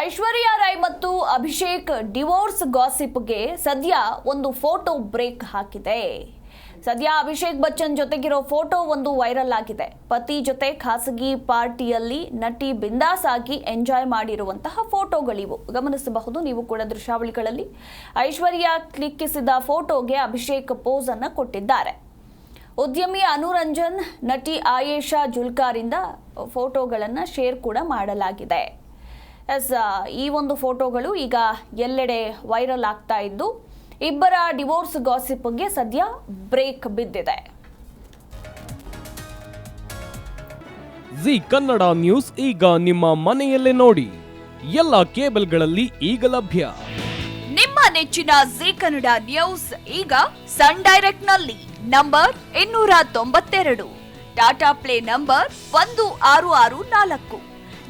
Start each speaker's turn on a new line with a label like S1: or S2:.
S1: ಐಶ್ವರ್ಯ ರೈ ಮತ್ತು ಅಭಿಷೇಕ್ ಡಿವೋರ್ಸ್ ಗಾಸಿಪ್ಗೆ ಸದ್ಯ ಒಂದು ಫೋಟೋ ಬ್ರೇಕ್ ಹಾಕಿದೆ. ಸದ್ಯ ಅಭಿಷೇಕ್ ಬಚ್ಚನ್ ಜೊತೆಗಿರೋ ಫೋಟೋ ಒಂದು ವೈರಲ್ ಆಗಿದೆ. ಪತಿ ಜೊತೆ ಖಾಸಗಿ ಪಾರ್ಟಿಯಲ್ಲಿ ನಟಿ ಬಿಂದಾಸ್ ಆಗಿ ಎಂಜಾಯ್ ಮಾಡಿರುವಂತಹ ಫೋಟೋಗಳಿವು. ಗಮನಿಸಬಹುದು, ನೀವು ಕೂಡ ದೃಶ್ಯಾವಳಿಗಳಲ್ಲಿ ಐಶ್ವರ್ಯ ಕ್ಲಿಕ್ಕಿಸಿದ ಫೋಟೋಗೆ ಅಭಿಷೇಕ್ ಪೋಸ್ ಅನ್ನು ಕೊಟ್ಟಿದ್ದಾರೆ. ಉದ್ಯಮಿ ಅನುರಂಜನ್, ನಟಿ ಆಯೇಷಾ ಜುಲ್ಕಾರಿಂದ ಫೋಟೋಗಳನ್ನು ಶೇರ್ ಕೂಡ ಮಾಡಲಾಗಿದೆ. ಎಸ್ ಈ ಒಂದು ಫೋಟೋಗಳು ಈಗ ಎಲ್ಲೆಡೆ ವೈರಲ್ ಆಗ್ತಾ ಇದ್ದು ಇಬ್ಬರ ಡಿವೋರ್ಸ್ ಗಾಸಿಪ್ಗೆ ಸದ್ಯ ಬ್ರೇಕ್ ಬಿದ್ದಿದೆ.
S2: ಜಿ ಕನ್ನಡ ನ್ಯೂಸ್ ಈಗ ನಿಮ್ಮ ಮನೆಯಲ್ಲೇ ನೋಡಿ. ಎಲ್ಲ ಕೇಬಲ್ಗಳಲ್ಲಿ ಈಗ ಲಭ್ಯ.
S3: ನಿಮ್ಮ ನೆಚ್ಚಿನ ಜಿ ಕನ್ನಡ ನ್ಯೂಸ್ ಈಗ ಸನ್ ಡೈರೆಕ್ಟ್ನಲ್ಲಿ ನಂಬರ್ ಇನ್ನೂರ ತೊಂಬತ್ತೆರಡು. ಟಾಟಾ ಪ್ಲೇ ನಂಬರ್ ಒಂದು ಆರು ಆರು ನಾಲ್ಕು.